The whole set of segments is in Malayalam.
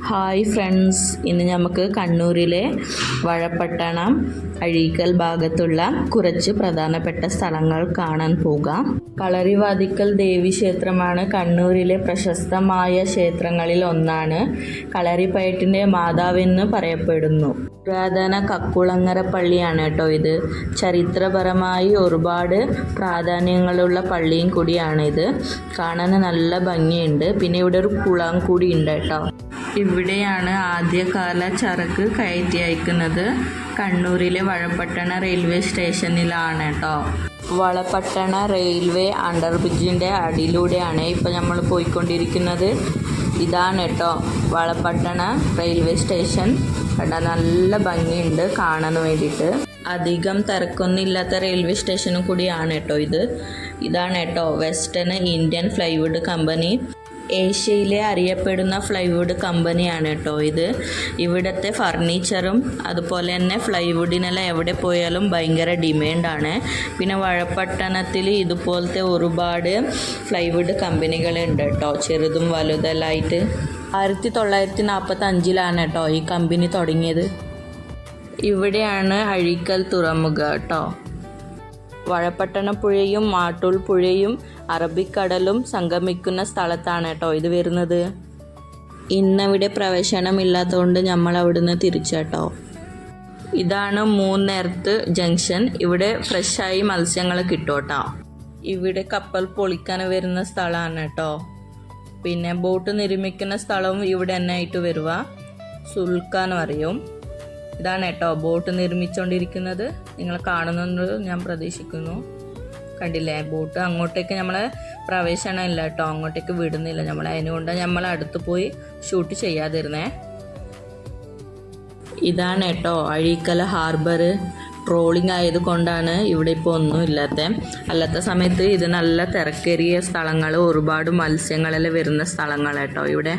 ഹായ് ഫ്രണ്ട്സ് ഇന്ന് നമുക്ക് കണ്ണൂരിലെ വഴപ്പട്ടണം അഴീക്കൽ ഭാഗത്തുള്ള കുറച്ച് പ്രധാനപ്പെട്ട സ്ഥലങ്ങൾ കാണാൻ പോകാം. കളറിവാതിക്കൽ ദേവി ക്ഷേത്രമാണ് കണ്ണൂരിലെ പ്രശസ്തമായ ക്ഷേത്രങ്ങളിൽ ഒന്നാണ്. കളരിപ്പയറ്റിന്റെ മാതാവെന്ന് പറയപ്പെടുന്നു. പുരാതന കക്കുളങ്ങര പള്ളിയാണ് കേട്ടോ ഇത്. ചരിത്രപരമായി ഒരുപാട് പ്രാധാന്യങ്ങളുള്ള പള്ളിയും കൂടിയാണ് ഇത്. കാണാൻ നല്ല ഭംഗിയുണ്ട്. പിന്നെ ഇവിടെ ഒരു കുളം കൂടി ഉണ്ട് കേട്ടോ. ഇവിടെയാണ് ആദ്യകാല ചരക്ക് കയറ്റി അയക്കുന്നത് കണ്ണൂരിലെ വളപട്ടണ റെയിൽവേ സ്റ്റേഷനിലാണ് കേട്ടോ വളപട്ടണ റെയിൽവേ അണ്ടർ ബ്രിഡ്ജിന്റെ അടിയിലൂടെയാണ് ഇപ്പോൾ നമ്മൾ പോയിക്കൊണ്ടിരിക്കുന്നത്. ഇതാണ് കേട്ടോ വളപട്ടണ റെയിൽവേ സ്റ്റേഷൻ. കണ്ട നല്ല ഭംഗിയുണ്ട് കാണാൻ വേണ്ടിയിട്ട്. അധികം തിരക്കൊന്നുമില്ലാത്ത റെയിൽവേ സ്റ്റേഷനും കൂടിയാണ് കേട്ടോ ഇത്. ഇതാണ് കേട്ടോ വെസ്റ്റേൺ ഇന്ത്യൻ ഫ്ലൈവുഡ് കമ്പനി. ഏഷ്യയിലെ അറിയപ്പെടുന്ന ഫ്ലൈവുഡ് കമ്പനിയാണ് കേട്ടോ ഇത്. ഇവിടുത്തെ ഫർണിച്ചറും അതുപോലെ തന്നെ ഫ്ലൈവുഡിനെല്ലാം എവിടെ പോയാലും ഭയങ്കര ഡിമാൻഡാണ് പിന്നെ വഴപ്പട്ടണത്തിൽ ഇതുപോലത്തെ ഒരുപാട് ഫ്ലൈവുഡ് കമ്പനികളുണ്ട് കേട്ടോ ചെറുതും വലുതെല്ലായിട്ട് ആയിരത്തി തൊള്ളായിരത്തി നാൽപ്പത്തി അഞ്ചിലാണ് കേട്ടോ ഈ കമ്പനി തുടങ്ങിയത്. ഇവിടെയാണ് അഴീക്കൽ തുറമുഖ കേട്ടോ വഴപ്പട്ടണ പുഴയും മാട്ടൂൽ പുഴയും അറബിക്കടലും സംഗമിക്കുന്ന സ്ഥലത്താണ് കേട്ടോ ഇത് വരുന്നത്. ഇന്നവിടെ പ്രവേശനമില്ലാത്തതുകൊണ്ട് നമ്മൾ അവിടുന്ന് തിരിച്ചേട്ടോ ഇതാണ് മൂന്നേർത്ത് ജംഗ്ഷൻ. ഇവിടെ ഫ്രഷായി മത്സ്യങ്ങൾ കിട്ടോട്ടോ. കേട്ടോ ഇവിടെ കപ്പൽ പൊളിക്കാൻ വരുന്ന സ്ഥലമാണ് കേട്ടോ. പിന്നെ ബോട്ട് നിർമ്മിക്കുന്ന സ്ഥലവും ഇവിടെ തന്നെ ആയിട്ട് വരുക സുൽക്കാൻ പറയും. ഇതാണ് കേട്ടോ ബോട്ട് നിർമ്മിച്ചുകൊണ്ടിരിക്കുന്നത് നിങ്ങൾ കാണുന്നുണ്ട് ഞാൻ പ്രതീക്ഷിക്കുന്നു. കണ്ടില്ലേ? ബോട്ട് അങ്ങോട്ടേക്ക് നമ്മളെ പ്രവേശനമില്ല കേട്ടോ. അങ്ങോട്ടേക്ക് വിടുന്നില്ല. നമ്മൾ അതിനുകൊണ്ട് നമ്മൾ അടുത്ത് പോയി ഷൂട്ട് ചെയ്യാതിരുന്നേ. ഇതാണ് കേട്ടോ അഴീക്കല ഹാർബർ ട്രോളിംഗ് ആയതുകൊണ്ടാണ് ഇവിടെ ഇപ്പോൾ ഒന്നും ഇല്ലാത്ത. അല്ലാത്ത സമയത്ത് ഇത് നല്ല തിരക്കേറിയ സ്ഥലങ്ങൾ ഒരുപാട് മത്സ്യങ്ങളെല്ലാം വരുന്ന സ്ഥലങ്ങൾ കേട്ടോ ഇവിടെ.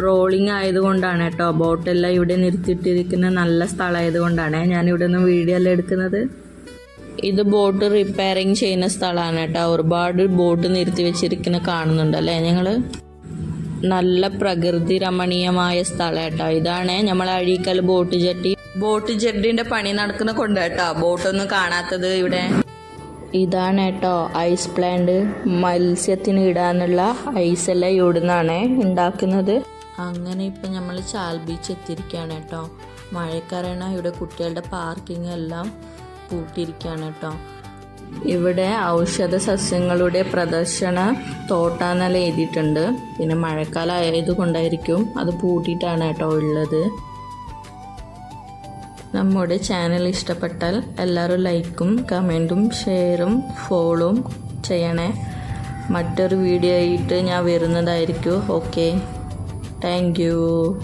ട്രോളിംഗ് ആയതുകൊണ്ടാണ് കേട്ടോ. ബോട്ടെല്ലാം ഇവിടെ നിർത്തിയിട്ടിരിക്കുന്ന നല്ല സ്ഥലമായതുകൊണ്ടാണ്. ഞാൻ ഇവിടെ നിന്ന് വീഡിയോ എല്ലാം എടുക്കുന്നത്. ഇത് ബോട്ട് റിപ്പയറിങ് ചെയ്യുന്ന സ്ഥലമാണ് കേട്ടോ. ഒരുപാട് ബോട്ട് നിർത്തി വെച്ചിരിക്കുന്ന കാണുന്നുണ്ടല്ലേ ഞങ്ങൾ നല്ല പ്രകൃതി രമണീയമായ സ്ഥലം കേട്ടോ. ഇതാണ് നമ്മൾ അഴീക്കൽ ബോട്ട് ജെട്ടി ബോട്ട് ജെട്ടിന്റെ പണി നടക്കുന്ന കൊണ്ട് കേട്ടോ ബോട്ടൊന്നും കാണാത്തത് ഇവിടെ. ഇതാണ് കേട്ടോ ഐസ് പ്ലാന്റ് മത്സ്യത്തിന് ഇടാനുള്ള ഐസെല്ലാം ഇവിടുന്നാണ് ഉണ്ടാക്കുന്നത്. അങ്ങനെ ഇപ്പം നമ്മൾ ചാൽ ബീച്ച് എത്തിയിരിക്കുകയാണ് കേട്ടോ. മഴക്കാരണ ഇവിടെ കുട്ടികളുടെ പാർക്കിംഗ് എല്ലാം പൂട്ടിയിരിക്കുകയാണ് കേട്ടോ. ഇവിടെ ഔഷധ സസ്യങ്ങളുടെ പ്രദർശന തോട്ടാന്നെല്ലാം എഴുതിയിട്ടുണ്ട്. പിന്നെ മഴക്കാലം ആയതുകൊണ്ടായിരിക്കും അത് പൂട്ടിയിട്ടാണ് കേട്ടോ ഉള്ളത്. നമ്മുടെ ചാനൽ ഇഷ്ടപ്പെട്ടാൽ എല്ലാവരും ലൈക്കും കമന്റും ഷെയറും ഫോളോവും ചെയ്യണേ. മറ്റൊരു വീഡിയോ ആയിട്ട് ഞാൻ വരുന്നതായിരിക്കും. Okay Thank you.